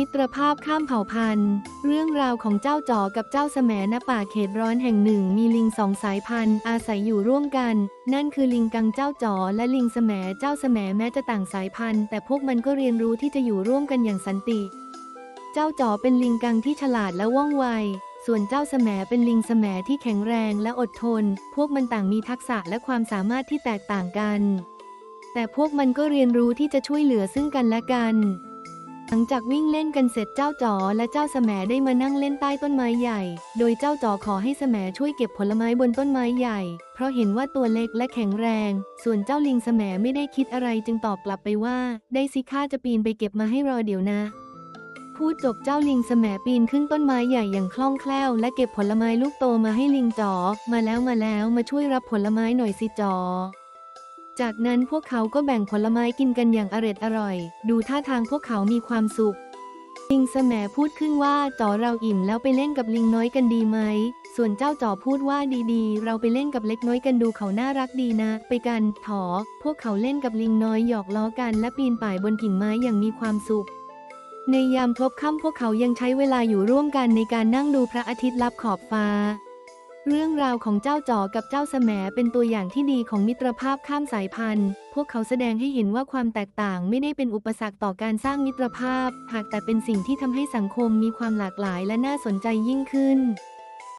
มิตรภาพข้ามเผ่าพันธุ์ เรื่องราวของเจ้าจ๋อกับเจ้าแสมณป่าเขตร้อนแห่งหนึ่งมีลิงสองสายพันธุ์ อาศัยอยู่ร่วมกัน นั่นคือลิงกังเจ้าจ๋อและลิงแสมเจ้าแสมแม้จะต่างสายพันธุ์ แต่พวกมันก็เรียนรู้ที่จะอยู่ร่วมกันอย่างสันติ เจ้าจ๋อเป็นลิงกังที่ฉลาดและว่องไว ส่วนเจ้าแสมเป็นลิงแสมที่แข็งแรงและอดทน พวกมันต่างมีทักษะและความสามารถที่แตกต่างกัน แต่พวกมันก็เรียนรู้ที่จะช่วยเหลือซึ่งกันและกัน หลังจากวิ่งเล่นกันเสร็จเจ้าจ๋อและเจ้าแสมได้มานั่งเล่นใต้ต้นไม้ใหญ่ โดยเจ้าจ๋อขอให้แสมช่วยเก็บผลไม้บนต้นไม้ใหญ่ เพราะเห็นว่าตัวเล็กและแข็งแรง ส่วนเจ้าลิงแสมไม่ได้คิดอะไรจึงตอบกลับไปว่า ได้สิข้าจะปีนไปเก็บมาให้รอเดี๋ยวนะ พูดจบเจ้าลิงแสมปีนขึ้นต้นไม้ใหญ่อย่างคล่องแคล่ว และเก็บผลไม้ลูกโตมาให้ลิงจ๋อ มาแล้วมาแล้วมาช่วยรับผลไม้หน่อยสิจ๋อ จากนั้นพวกเขาก็แบ่งผลไม้กินกันอย่างอร็ดอร่อย ดูท่าทางพวกเขามีความสุข ลิงแสมพูดขึ้นว่าจ๋อเราอิ่มแล้วไปเล่นกับลิงน้อยกันดีไหม ส่วนเจ้าจ๋อพูดว่าดีๆ เราไปเล่นกับเล็กน้อยกันดูเขาน่ารักดีนะ ไปกันถอ พวกเขาเล่นกับลิงน้อยหยอกล้อกันและปีนป่ายบนกิ่งไม้อย่างมีความสุขในยามพลบค่ำพวกเขายังใช้เวลาอยู่ร่วมกันในการนั่งดูพระอาทิตย์ลับขอบฟ้า เรื่องราวของเจ้าจ๋อกับเจ้าแสมเป็นตัวอย่างที่ดีของมิตรภาพข้ามสายพันธุ์ พวกเขาแสดงให้เห็นว่าความแตกต่างไม่ได้เป็นอุปสรรคต่อการสร้างมิตรภาพ หากแต่เป็นสิ่งที่ทำให้สังคมมีความหลากหลายและน่าสนใจยิ่งขึ้น